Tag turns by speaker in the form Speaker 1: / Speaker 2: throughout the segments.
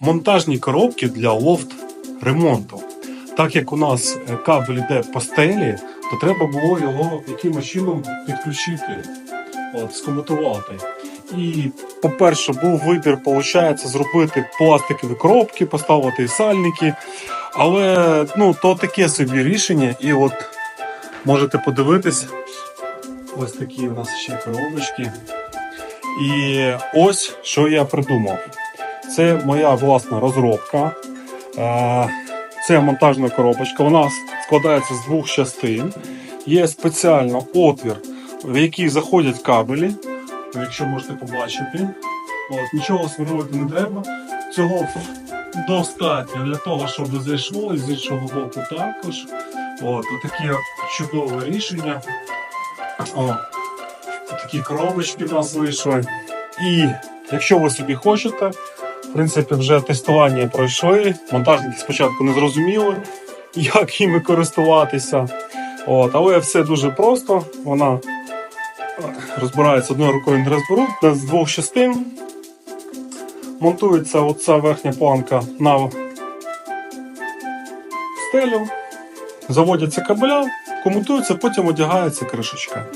Speaker 1: монтажні коробки для лофт ремонту. Так як у нас е, кабель йде по стелі, то треба було його якимось чином підключити, от, скомутувати. І, по-перше, був вибір, виходить, зробити пластикові коробки, поставити сальники. Але ну, то таке собі рішення, і от можете подивитись, ось такі у нас ще коробочки. І ось що я придумав. Це моя власна розробка. Е, Це монтажна коробочка. Вона складається з двох частин. Є спеціально отвір, в який заходять кабелі. Якщо можете побачити. От, нічого сверлити не треба. Цього достатньо для того, щоб зайшло, і з іншого боку також. От, таке чудове рішення. О, такі коробочки в нас вийшли. І якщо ви собі хочете, принципі, вже тестування пройшли. Монтажники спочатку не зрозуміли, як іми користуватися. От, але все дуже просто. Вона розбирається одною рукою не розберуть з двох частин. Монтується оця верхня планка на стелю, заводяться кабеля, комутується, потім одягається кришечка.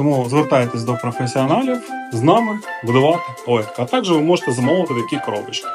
Speaker 1: Тому звертайтесь до професіоналів з нами будувати ОЕК. А також ви можете замовити такі коробочки.